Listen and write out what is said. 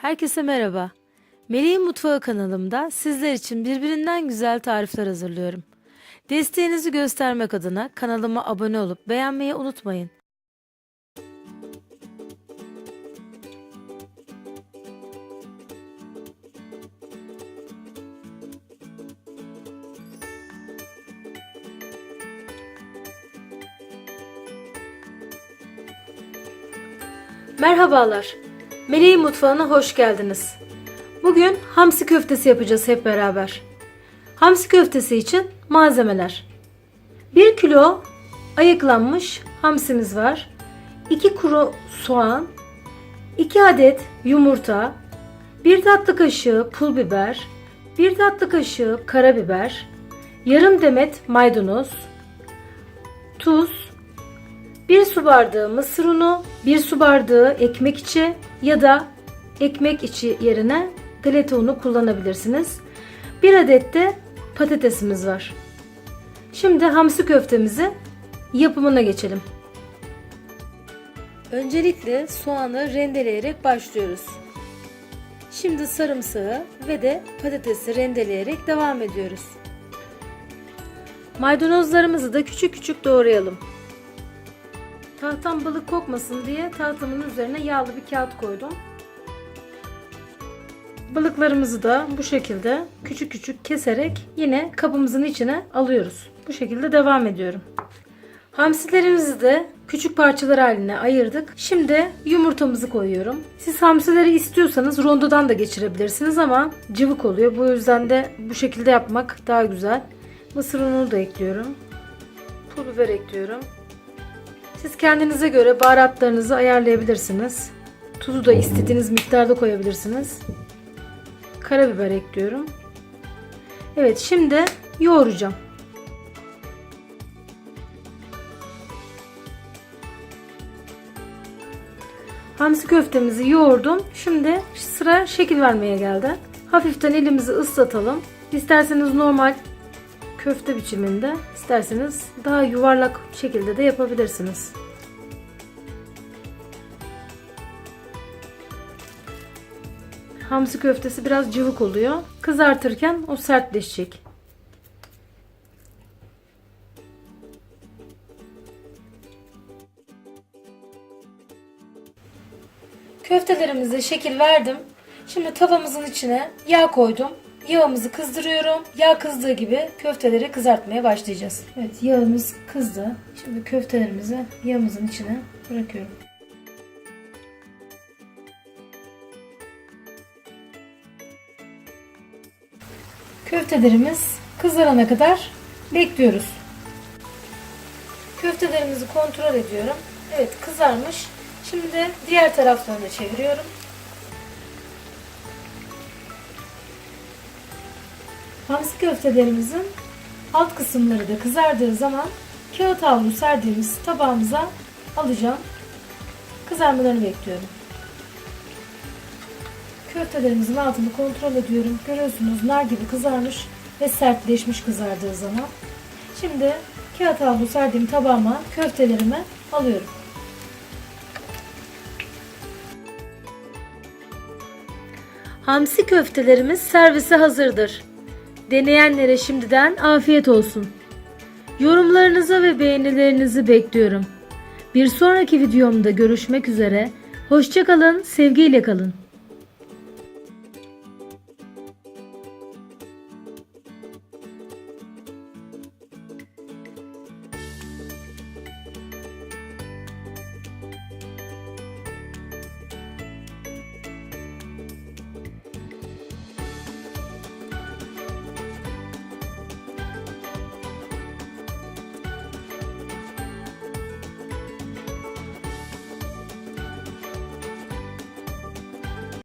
Herkese merhaba. Melih'in Mutfağı kanalımda sizler için birbirinden güzel tarifler hazırlıyorum. Desteğinizi göstermek adına kanalıma abone olup beğenmeyi unutmayın. Merhabalar. Melih'in mutfağına hoş geldiniz. Bugün hamsi köftesi yapacağız hep beraber. Hamsi köftesi için malzemeler. 1 kilo ayıklanmış hamsimiz var. 2 kuru soğan, 2 adet yumurta, 1 tatlı kaşığı pul biber, 1 tatlı kaşığı karabiber, yarım demet maydanoz, tuz, 1 su bardağı mısır unu, 1 su bardağı ekmek içi ya da ekmek içi yerine galeta unu kullanabilirsiniz. 1 adet de patatesimiz var. Şimdi hamsi köftemizi yapımına geçelim. Öncelikle soğanı rendeleyerek başlıyoruz. Şimdi sarımsağı ve de patatesi rendeleyerek devam ediyoruz. Maydanozlarımızı da küçük küçük doğrayalım. Tahtam balık kokmasın diye tahtamın üzerine yağlı bir kağıt koydum. Balıklarımızı da bu şekilde küçük küçük keserek yine kabımızın içine alıyoruz. Bu şekilde devam ediyorum. Hamsilerimizi de küçük parçalar haline ayırdık. Şimdi yumurtamızı koyuyorum. Siz hamsileri istiyorsanız rondodan da geçirebilirsiniz ama cıvık oluyor. Bu yüzden de bu şekilde yapmak daha güzel. Mısır unu da ekliyorum. Pul biber ekliyorum. Siz kendinize göre baharatlarınızı ayarlayabilirsiniz. Tuzu da istediğiniz miktarda koyabilirsiniz. Karabiber ekliyorum. Evet şimdi yoğuracağım. Hamsi köftemizi yoğurdum. Şimdi sıra şekil vermeye geldi. Hafiften elimizi ıslatalım. İsterseniz normal köfte biçiminde, isterseniz daha yuvarlak şekilde de yapabilirsiniz. Hamsi köftesi biraz cıvık oluyor. Kızartırken o sertleşecek. Köftelerimize şekil verdim. Şimdi tavamızın içine yağ koydum. Yağımızı kızdırıyorum. Yağ kızdığı gibi köfteleri kızartmaya başlayacağız. Evet yağımız kızdı. Şimdi köftelerimizi yağımızın içine bırakıyorum. Köftelerimiz kızarana kadar bekliyoruz. Köftelerimizi kontrol ediyorum. Evet kızarmış. Şimdi diğer taraflarını çeviriyorum. Hamsi köftelerimizin alt kısımları da kızardığı zaman kağıt havlu serdiğimiz tabağımıza alacağım. Kızarmalarını bekliyorum. Köftelerimizin altını kontrol ediyorum. Görüyorsunuz nar gibi kızarmış ve sertleşmiş kızardığı zaman. Şimdi kağıt havlu serdiğim tabağıma köftelerimi alıyorum. Hamsi köftelerimiz servise hazırdır. Deneyenlere şimdiden afiyet olsun. Yorumlarınızı ve beğenilerinizi bekliyorum. Bir sonraki videomda görüşmek üzere. Hoşçakalın, sevgiyle kalın.